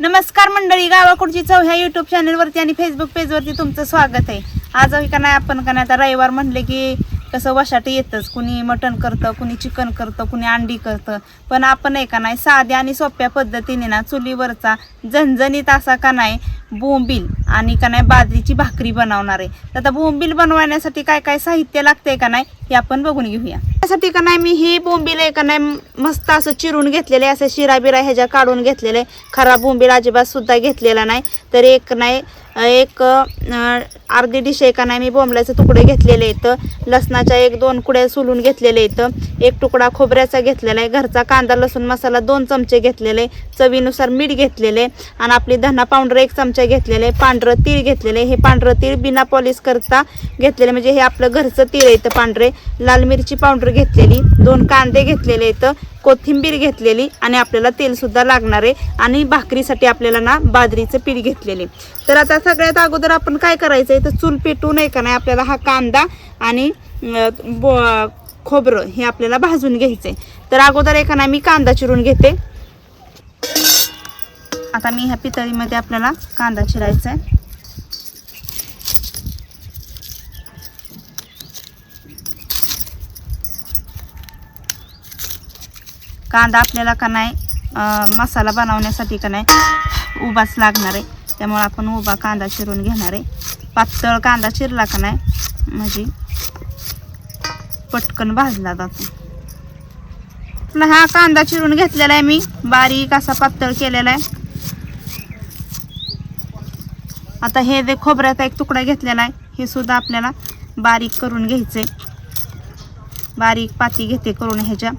नमस्कार मंडळी गावाकडची चव ह्या युट्यूब चॅनलवरती आणि फेसबुक पेजवरती तुमचं स्वागत आहे. आज का नाही आपण का नाही आता रविवार म्हणले की कसं वशाट येतच. कुणी मटण करतं कुणी चिकन करतं कुणी अंडी करतं. पण आपण आहे का नाही साध्या आणि सोप्या पद्धतीने ना चुलीवरचा झणझणीत असा का नाही बोंबील आणि का नाही बाजरीची भाकरी बनवणार आहे. तर आता बोंबील बनवण्यासाठी काय काय साहित्य लागतंय का नाही हे आपण बघून घेऊया. त्यासाठी का नाही मी ही बोंबील आहे का नाही मस्त असं चिरून घेतलेले असं शिरा बिरा ह्याच्या काढून घेतलेले. खराब बोंबील अजिबात सुद्धा घेतलेला नाही. तर एक नाही एक अर्धी डिश आहे का नाही मी बोंबल्याचे तुकडे घेतलेले आहेत. लसणाच्या एक दोन कुड्या सोलून घेतलेले आहेत. एक तुकडा खोबऱ्याचा घेतलेला आहे. घरचा कांदा लसूण मसाला दोन चमचे घेतलेले चवीनुसार मीठ घेतलेले आणि आपली धना पावडर एक चमचा घेतलेले पांढरं तीळ घेतलेले हे पांढरं तीळ बिना पॉलिश करता घेतलेले म्हणजे हे आपलं घरचं तीळ येतं पांढरे. लाल मिरची पावडर घेतलेली दोन कांदे घेतलेले आहेत कोथिंबीर घेतलेली आणि आपल्याला तेलसुद्धा लागणार आहे. आणि भाकरीसाठी आपल्याला ना बाजरीचं पीठ घेतलेले. तर आता सगळ्यात अगोदर आपण काय करायचं आहे तर चूल पेटू नये का नाही आपल्याला हा कांदा आणि बो खोबरं हे आपल्याला भाजून घ्यायचं आहे तर अगोदर एका नाही मी कांदा चिरून घेते. आता मी ह्या पितळीमध्ये आपल्याला कांदा चिरायचा आहे कांदा आपल्याला का नाही मसाला बनवण्यासाठी का नाही उभाच लागणार आहे. त्यामुळे आपण उभा कांदा चिरून घेणार आहे. पातळ कांदा चिरला का नाही म्हणजे पटकन भाजला जातो. आपला हा कांदा चिरून घेतलेला आहे मी. बारीक असा पातळ केलेला आहे. आता हे जे खोबऱ्याचा एक तुकडा घेतलेला आहे हे सुद्धा आपल्याला बारीक करून घ्यायचे बारीक पाती घेते करून ह्याच्या.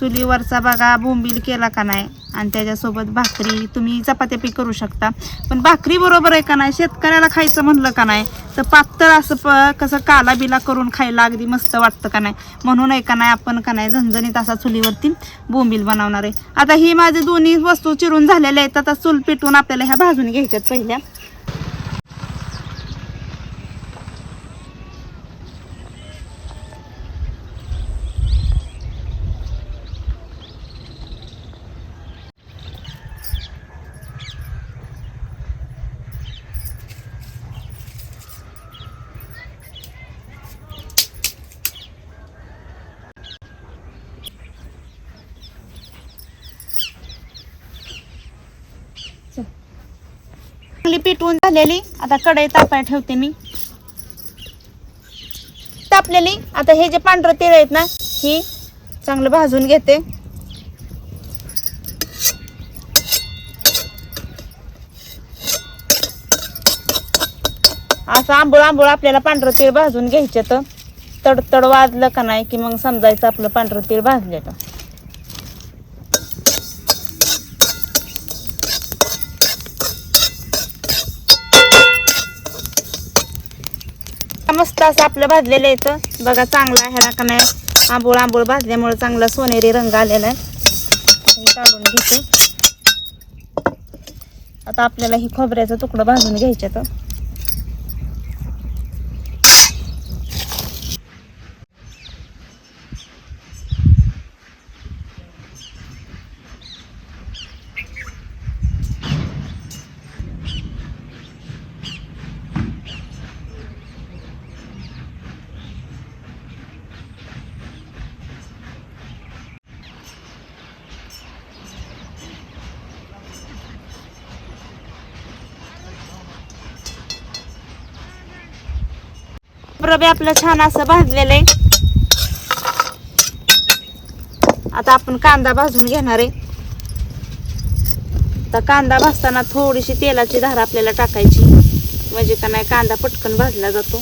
चुलीवरचा बघा बोंबील केला का नाही? आणि त्याच्यासोबत भाकरी तुम्ही चपात्या पी करू शकता. पण भाकरी बरोबर आहे का नाही? शेतकऱ्याला खायचं म्हणलं का नाही? तर पातळ असं प कसं काला बिला करून खायला अगदी मस्त वाटतं का नाही? म्हणून आहे का नाही आपण का नाही झणझणीत असा चुलीवरती बोंबील बनवणार आहे. आता ही माझी दोन्ही वस्तू चिरून झालेल्या आहेत. आता चूल पेटून आपल्याला ह्या भाजून घ्यायच्यात पहिल्या चांगली पिटवून झालेली. आता कढई तापाय ठेवते मी. तापलेली. आता हे जे पांढरं तीळ आहेत ना ही चांगलं भाजून घेते. असं आंबोळ आंबोळ आपल्याला पांढरं तीळ भाजून घ्यायचं तर तडतड वाजलं का नाही की मग समजायचं आपलं पांढरं तीळ भाजलेलं. मस्त असं आपलं भाजलेलं येतं बघा चांगला ह्याला का नाही. आंबोळ आंबोळ भाजल्यामुळे चांगला सोनेरी रंग आलेला आहे. काढून घेते. आता आपल्याला ही खोबऱ्याचं तुकडं भाजून घ्यायचं तर. रबे आपलं छान असं भाजलेलं आहे आता आपण कांदा भाजून घेणार आहे. आता कांदा भाजताना थोडीशी तेलाची धार आपल्याला टाकायची. म्हणजे का नाही कांदा पटकन भाजला जातो.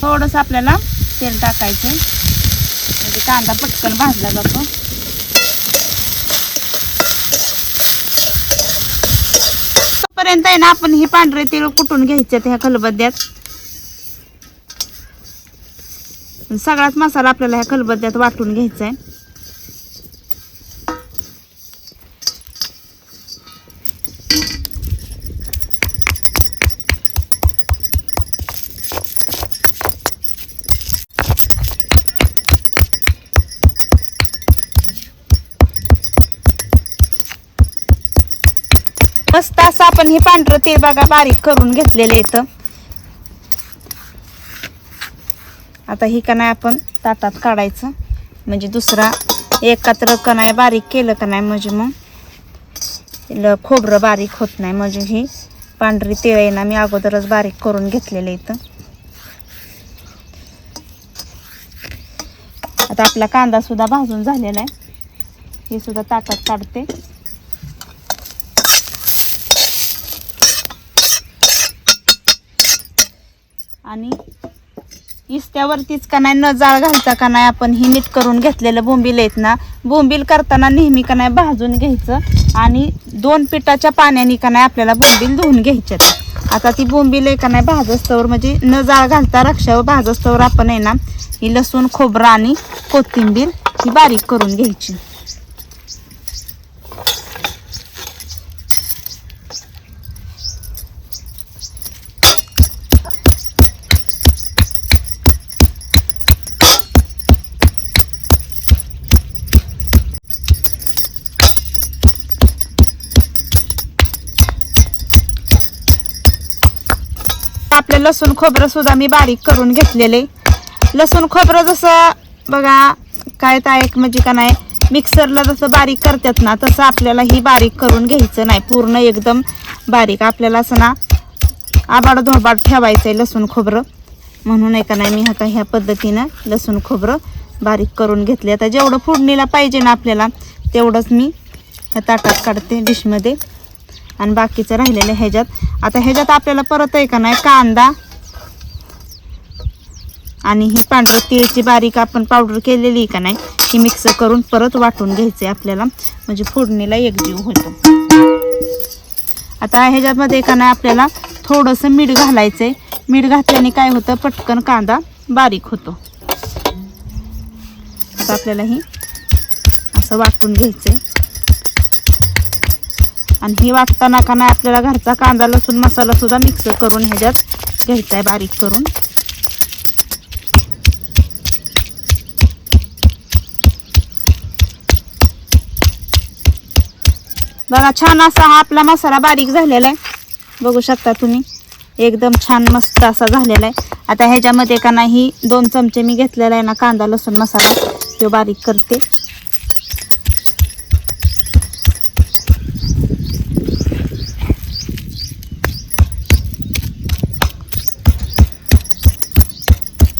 थोडंसं आपल्याला तेल टाकायचं. म्हणजे कांदा पटकन भाजला जातो. तोपर्यंत आहे ना आपण हे पांढरे तेल कुटून घ्यायचे ह्या खलबद्द्यात सगळाच मसाला आपल्याला ह्या खलबद्द्यात वाटून घ्यायचा आहे. मस्त असं आपण हे पांढरं ते बघा बारीक करून घेतलेलं इथं. आता ही का नाही आपण ताटात काढायचं. म्हणजे दुसरा एकत्र का नाही बारीक केलं का नाही म्हणजे मग खोबरं बारीक होत नाही. म्हणजे ही पांढरी तेल आहे ना मी अगोदरच बारीक करून घेतलेलं इथं. आता आपला कांदा सुद्धा भाजून झालेला आहे. हे सुद्धा ताटात काढते. आणि इस्त्यावरतीच का नाही न जाळ घालता का नाही आपण ही नीट करून घेतलेलं बोंबील आहेत ना बोंबील करताना नेहमी का नाही भाजून घ्यायचं आणि दोन पिठाच्या पाण्याने का नाही आपल्याला बोंबील धुवून घ्यायचे आता ती बोंबील आहे का नाही भाजस्तवर म्हणजे न जाळ घालता रक्षावर भाजस्तवर आपण आहे ना ही लसूण खोबरं आणि कोथिंबीर ही बारीक करून घ्यायची. लसूण खोबरं सुद्धा मी बारीक करून घेतलेले. लसूण खोबरं जसं बघा काय तायक एक म्हणजे का नाही मिक्सरला जसं बारीक करतात ना तसं आपल्याला ही बारीक करून घ्यायचं नाही. पूर्ण एकदम बारीक. आपल्याला असं ना आबाड धोबाड ठेवायचं आहे लसूण खोबरं. म्हणून आहे का नाही मी आता ह्या पद्धतीनं लसूण खोबरं बारीक करून घेतले. आता जेवढं फोडणीला पाहिजे ना आपल्याला तेवढंच मी ह्या ताटात काढते डिशमध्ये. आणि बाकीचं राहिलेलं ह्याच्यात. आता ह्याच्यात आपल्याला परत आहे का नाही? कांदा. आणि ही पांढरं तिळची बारीक आपण पावडर केलेली आहे का नाही ही मिक्स करून परत वाटून घ्यायचे आपल्याला. म्हणजे फोडणीला एकजीव होतो. आता ह्याच्यामध्ये का नाही आपल्याला थोडंसं मीठ घालायचं आहे मीठ घातल्याने काय होतं? पटकन कांदा बारीक होतो. आता आपल्याला ही असं वाटून घ्यायचं आहे आणि ही वाटताना का नाही आपल्याला घरचा कांदा लसूण मसाला सुद्धा मिक्स करून ह्याच्यात घ्यायचा आहे बारीक करून. बघा छान असा हा आपला मसाला बारीक झालेला आहे बघू शकता तुम्ही. एकदम छान मस्त असा झालेला आहे आता ह्याच्यामध्ये का नाही दोन चमचे मी घेतलेला आहे ना कांदा लसूण मसाला. तो बारीक करते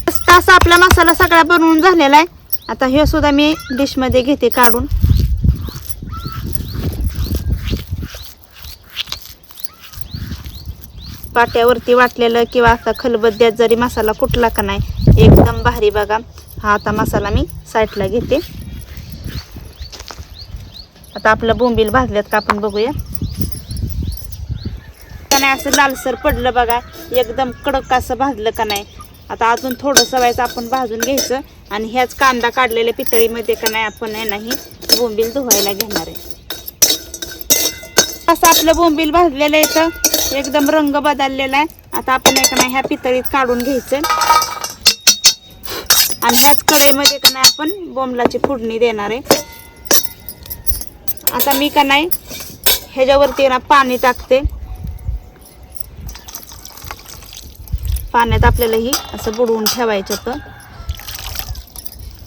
मस्त असा आपला मसाला सगळा बनवून झालेला आहे. आता हे सुद्धा मी डिशमध्ये घेते काढून. पाट्यावरती वाटलेलं किंवा असा खलबद्द्यात जरी मसाला कुठला का नाही एकदम भारी बघा. हा आता मसाला मी साईडला घेते. आता आपलं बोंबील भाजल्यात का आपण बघूया. का नाही असं लालसर पडलं बघा. एकदम कडक असं भाजलं का नाही. आता अजून थोडंसं व्हायचं आपण भाजून घ्यायचं आणि ह्याच कांदा काढलेल्या पितळीमध्ये का नाही आपण आहे नाही बोंबील धुवायला घेणार आहे. असं आपलं बोंबील भाजलेलं आहे तर एकदम रंग बदललेला आहे. आता आपण एक नाही ह्या पितळीत काढून घ्यायचं. आणि ह्याच कढईमध्ये का नाही आपण बोंबलाची फोडणी देणार आहे. आता मी का नाही ह्याच्यावरती ना पाणी टाकते. पाण्यात आपल्याला ही असं बुडवून ठेवायचं होतं.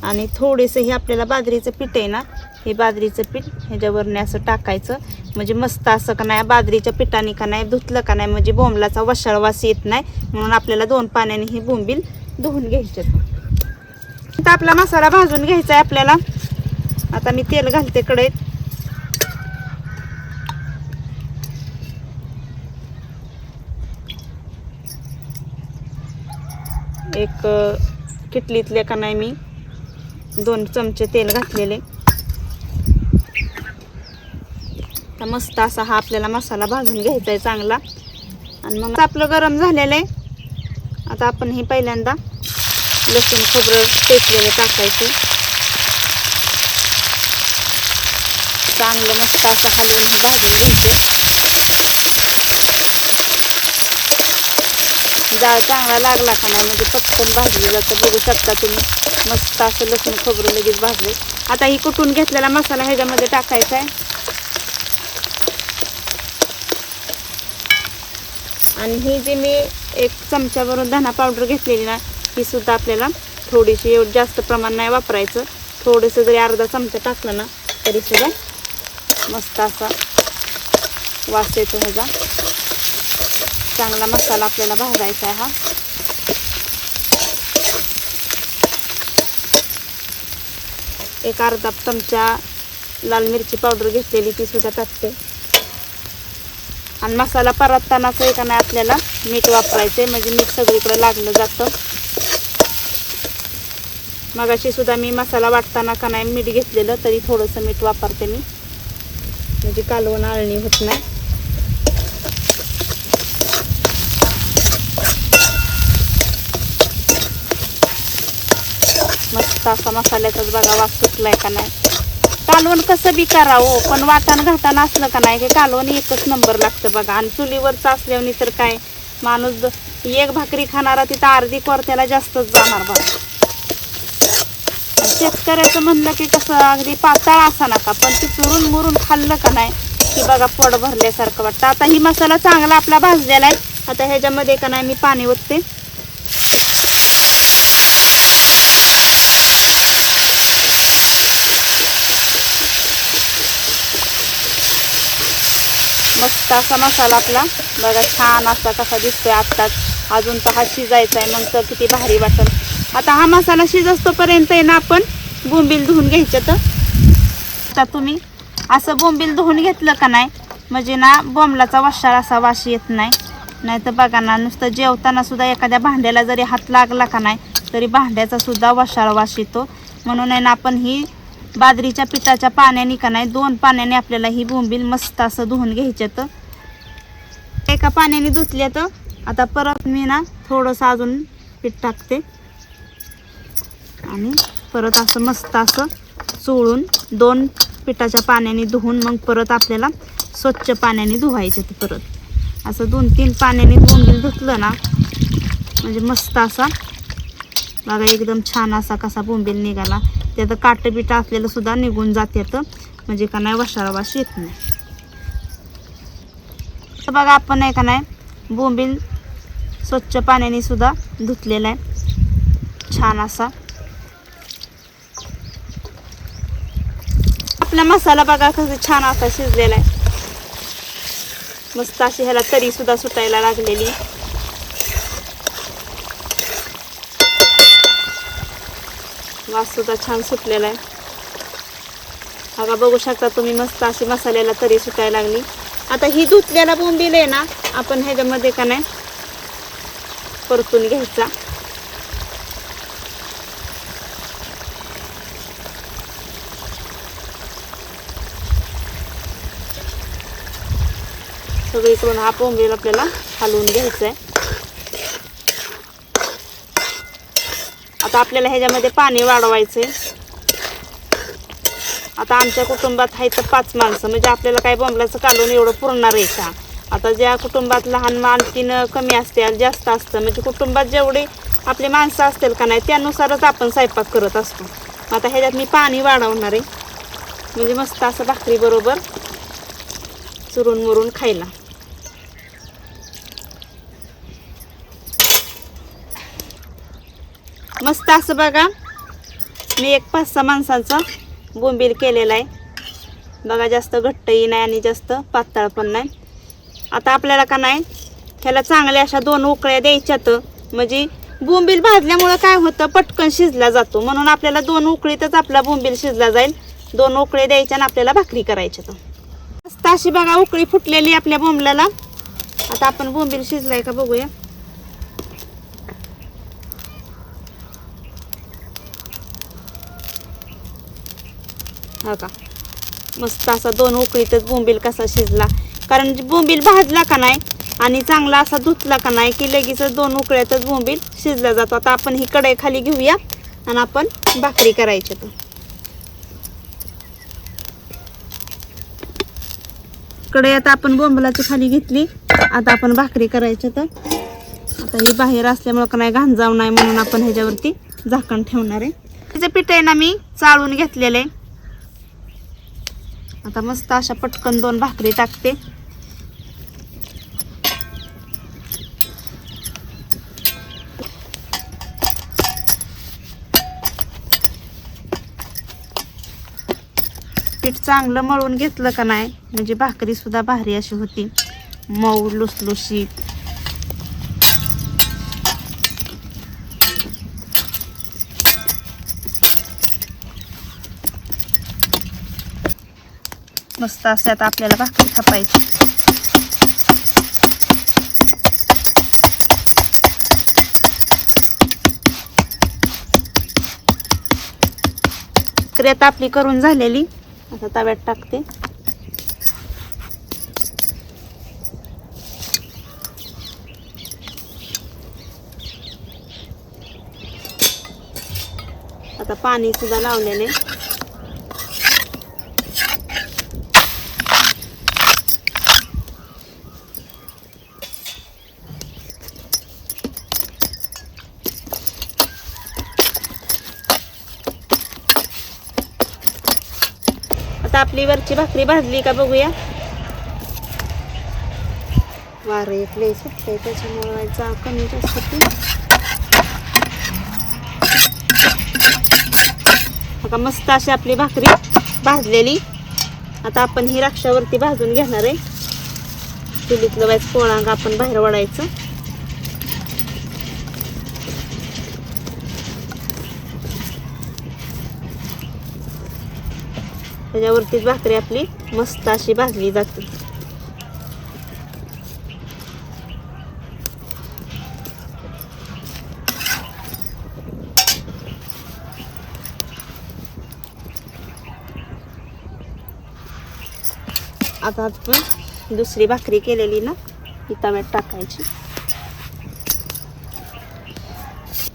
आणि थोडेसं हे आपल्याला बाजरीचं पीठ आहे ना हे बाजरीचं पीठ ह्याच्यावरने असं टाकायचं. म्हणजे मस्त असं का नाही बाजरीच्या पिठाने का नाही धुतलं का नाही म्हणजे बोंबलाचा वशाळ वास येत नाही. म्हणून आपल्याला दोन पाण्याने ही बोंबील धुवून घ्यायचे तर आपला मसाला भाजून घ्यायचा आहे आपल्याला. आता मी तेल घालते कडेत एक किटलीतले का नाही मी दोन चमचे तेल घातलेले. तर मस्त असा हा आपल्याला मसाला भाजून घ्यायचा आहे चांगला. आणि मग आपलं गरम झालेलं आहे आता आपण हे पहिल्यांदा लसूण खोबरं टेकलेलं टाकायचं. चांगलं मस्त असं हलवून हे भाजून घ्यायचं. डाळ चांगला लागला का नाही? म्हणजे पटकन भाजली जातं. बघू शकता तुम्ही. मस्त असं लसूण खोबरं लगेच भाजले. आता ही कुटून घेतलेला मसाला ह्याच्यामध्ये टाकायचा आहे? आणि ही जी मी एक चमच्यावरून धना पावडर घेतलेली ना ही सुद्धा आपल्याला थोडीशी एवढं जास्त प्रमाण नाही वापरायचं. थोडंसं जरी अर्धा चमचा टाकलं ना तरी सुद्धा मस्त असा वास येतो ह्याचा. चांगला मसाला आपल्याला भाजायचा आहे हा. एक अर्धा चमचा लाल मिरची पावडर घेतलेली ती सुद्धा टाकते. आणि मसाला परतताना असं का नाही आपल्याला मीठ वापरायचं आहे म्हणजे मीठ सगळीकडे लागलं जातं. मगाशी सुद्धा मी मसाला वाटताना का नाही मीठ घेतलेलं तरी थोडंसं मीठ वापरते मी. म्हणजे कालवण आळणी होत नाही. मस्त असा मसाल्याचाच बघा वास सुटलाय का नाही. कालवण कसं बी करावं हो, पण वाटण घाटानं असलं का नाही की कालवण एकच नंबर लागतं बघा. आणि चुलीवरचं असल्याने तर काय माणूस एक भाकरी खाणारा तिथं अर्धी कोरत्याला जास्तच जाणार बघा. शेतकऱ्याचं म्हणलं की कसं अगदी पातळ असा नका पण ते चुरून मुरून खाल्लं का नाही की बघा पोट भरल्यासारखं वाटतं. आता ही मसाला चांगला आपला भाजलेला आहे. आता ह्याच्यामध्ये का नाही मी पाणी ओतते. मस्त असा मसाला आपला. बघा छान असा कसा दिसतोय आत्ताच अजून तर हा शिजायचा आहे मग तर किती भारी वाटेल. आता हा मसाला शिजस्तोपर्यंत आहे ना आपण बोंबील धुवून घ्यायचं तर. आता तुम्ही असं बोंबील धुवून घेतलं का नाही म्हणजे ना बोंबलाचा वशाळ असा वास येत नाही. नाही तर बघा ना नुसतं जेवताना सुद्धा एखाद्या भांड्याला जरी हात लागला का नाही तरी भांड्याचा सुद्धा वशाळ वास येतो. म्हणून आहे ना आपण ही बाजरीच्या पिठाच्या पाण्याने का नाही दोन पाण्याने आपल्याला ही बोंबील मस्त असं धुवून घ्यायचं एका पाण्याने धुतल्या तर आता परत मी ना थोडंसं अजून पीठ टाकते. आणि परत असं मस्त असं चोळून दोन पिठाच्या पाण्याने धुवून मग परत आपल्याला स्वच्छ पाण्याने धुवायचे ते परत. असं दोन तीन पाण्याने बोंबील धुतलं ना म्हणजे मस्त असा बघा एकदम छान असा कसा बोंबील निघाला. त्यात काटं बिटं असलेलं सुद्धा निघून जाते म्हणजे का नाही वशाला वाश येत नाही. तर बघा आपण आहे का नाही बोंबील स्वच्छ पाण्याने सुद्धा धुतलेला आहे. छान असा. आपला मसाला बघा कसं छान असा शिजलेला आहे. मस्त अशी ह्याला तरी सुद्धा सुटायला लागलेली. वास सुद्धा छान सुटलेला आहे. बघा बघू शकता तुम्ही मस्त अशी मसाल्याला तरी सुटायला लागली. आता ही धुतलेला बोंबील आहे ना आपण ह्याच्यामध्ये का नाही परतून घ्यायचा. सगळीकडून हा बोंबील आपल्याला हलवून घ्यायचा आहे. आता आपल्याला ह्याच्यामध्ये पाणी वाढवायचं आता आमच्या कुटुंबात आहे तर पाच माणसं म्हणजे आपल्याला काय बोंबलाचं कालून एवढं पुरणार आहे का? आता ज्या कुटुंबात लहान आणखीन कमी असते जास्त असतं म्हणजे कुटुंबात जेवढे आपले माणसं असतील का नाही त्यानुसारच आपण स्वयंपाक करत असतो. आता ह्याच्यात मी पाणी वाढवणार आहे. म्हणजे मस्त असं भाकरीबरोबर चुरून मुरून खायला. मस्त असं बघा. मी एक पाच सहा माणसांचा बोंबील केलेला आहे. बघा जास्त घट्टही नाही आणि जास्त पातळ पण नाही. आता आपल्याला का नाही ह्याला चांगल्या अशा दोन उकळ्या द्यायच्यात. म्हणजे बोंबील भाजल्यामुळं काय होतं पटकन शिजला जातो. म्हणून आपल्याला दोन उकळीतच आपला बोंबील शिजला जाईल. दोन उकळे द्यायच्या आणि आपल्याला भाकरी करायच्या तर मस्त अशी बघा उकळी फुटलेली आपल्या बोंबल्याला आता आपण बोंबील शिजलाय का बघूया. हा का? मस्त असा दोन उकळीतच बोंबील कसा शिजला. कारण बोंबील भाजला का नाही आणि चांगला असा धुतला का नाही की लगेच दोन उकळ्यातच बोंबील शिजला जातो. आता आपण ही कढई खाली घेऊया आणि आपण भाकरी करायची तर कढई आता आपण बोंबलाची खाली घेतली. आता आपण भाकरी करायची तर आता ही बाहेर असल्यामुळं का नाही घाण जाऊ नाही म्हणून आपण ह्याच्यावरती झाकण ठेवणार आहे. तिचं पीठ आहे ना मी चाळून घेतलेलं आहे. आता मस्त अशा पटकन दोन भाकरी टाकते. पीठ चांगलं मळून घेतलं का नाही? म्हणजे भाकरीसुद्धा भारी अशी होती. मऊ लुसलुशीत. मस्त असे आता आपल्याला भाकरी थापायची. भाकरी आता आपली करून झालेली. आता तव्यात टाकते. आता पाणी सुद्धा लावलेले आता आपली वरची भाकरी भाजली का बघूया. वारं एक सुटते त्याच्यामुळे जा कमी जास्त ती आता मस्त अशी आपली भाकरी भाजलेली. आता आपण ही राक्षावरती भाजून घेणार आहे. चुलीतलं वाईस पोळांग आपण बाहेर वडायचं. त्याच्यावरतीच भाकरी आपली मस्त अशी भाजली जाते. आता आपण दुसरी भाकरी केलेली ना ही तव्यात टाकायची.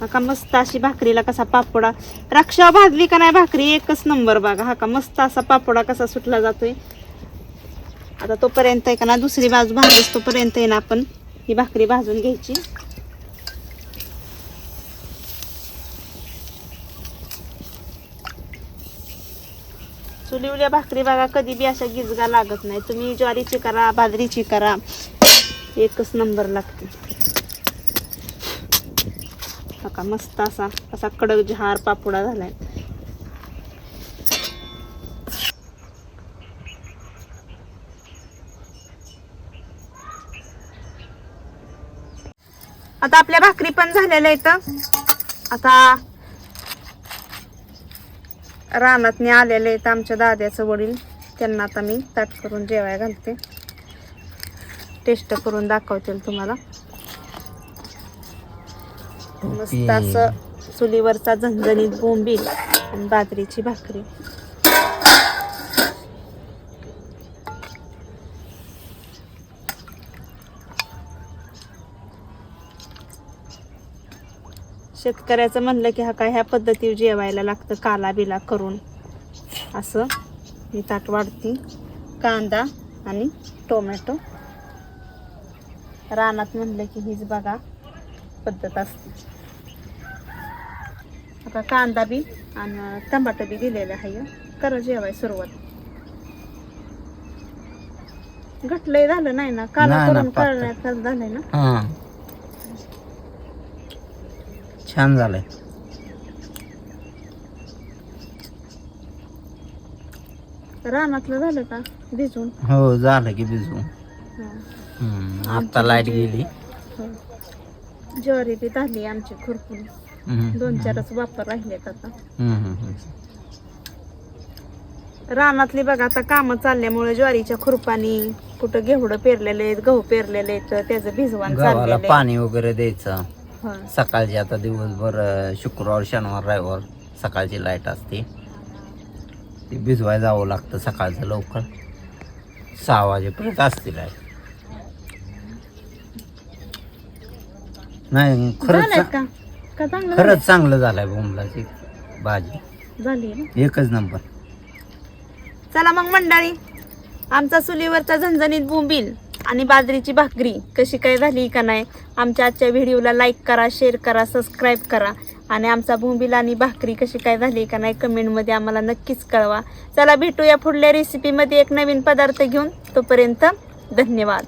हा का मस्त अशी भाकरीला कसा पापोडा. रक्षा भाजली का नाही भाकरी? एकच नंबर बघा. हा का मस्त असा पापोडा कसा सुटला जातोय. आता तोपर्यंत आहे का ना दुसरी बाजू भाजस तोपर्यंत आहे ना आपण ही भाकरी भाजून घ्यायची. चुलीवल्या भाकरी बघा कधी बी अशा गिजगा लागत नाही. तुम्ही ज्वारीची करा बाजरीची करा. एकच नंबर लागते. बघा का मस्त असा असा कडक जहार पापुडा झालाय. आता आपल्या भाकरी पण झालेल्या आहेत आता रानातने आलेले आहेत आमच्या दाद्याचं वडील. त्यांना आता मी ताट करून जेवाय घालते. टेस्ट करून दाखवतील तुम्हाला. मस्त असं चुलीवरचा झणझणीत बोंबील आणि बाजरीची भाकरी. शेतकऱ्याचं म्हणलं की हा काय ह्या पद्धतीवर जेवायला लागतं काला बिला करून. असं मी ताट वाढते. कांदा आणि टोमॅटो. रानात म्हणलं की हीच बघा पद्धत असते. आता कांदा बी आणि टमाटर बी दिलेलं आहे. करा जेवाय सुरुवात. घटलंय झालं नाही ना? काला नाही ना, करून पातळ. करण्यात झालंय ना? हा. छान झालंय. रानातलं झालं का भिजून? हो झालं की भिजू हा. हम्म, आता लाइट गेली. हो. ज्वारी बी झाली आमची खुरपून. हम्म, दोन चारच वापर राहिलेत आता. रानातली बघा आता कामं चालल्यामुळे ज्वारीच्या खुरपानी कुठं घेवडं पेरलेले आहेत गहू पेरलेले आहेत त्याचं भिजवान गव्हाला चाललेलं आहे. पाणी वगैरे द्यायचं. हा. सकाळची आता दिवसभर अं, शुक्रवार शनिवार रविवार सकाळची लाइट असते. ती भिजवाय जावं लागतं सकाळचं लवकर. सहा वाजेपर्यंत असते लाइट. नाही खरंच झालंय का? का? चांगलं खरंच चांगलं झालंय बोंबलाची भाजी? झाली ना? एकच नंबर. चला मग मंडळी आमचा चुलीवरचा झणझणीत बोंबील आणि बाजरीची भाकरी कशी काय झाली का नाही आमच्या आजच्या व्हिडिओला लाईक करा शेअर करा सबस्क्राईब करा आणि आमचा बोंबील आणि भाकरी कशी काय झाली का नाही कमेंटमध्ये आम्हाला नक्कीच कळवा. चला भेटूया पुढल्या रेसिपीमध्ये एक नवीन पदार्थ घेऊन. तोपर्यंत धन्यवाद.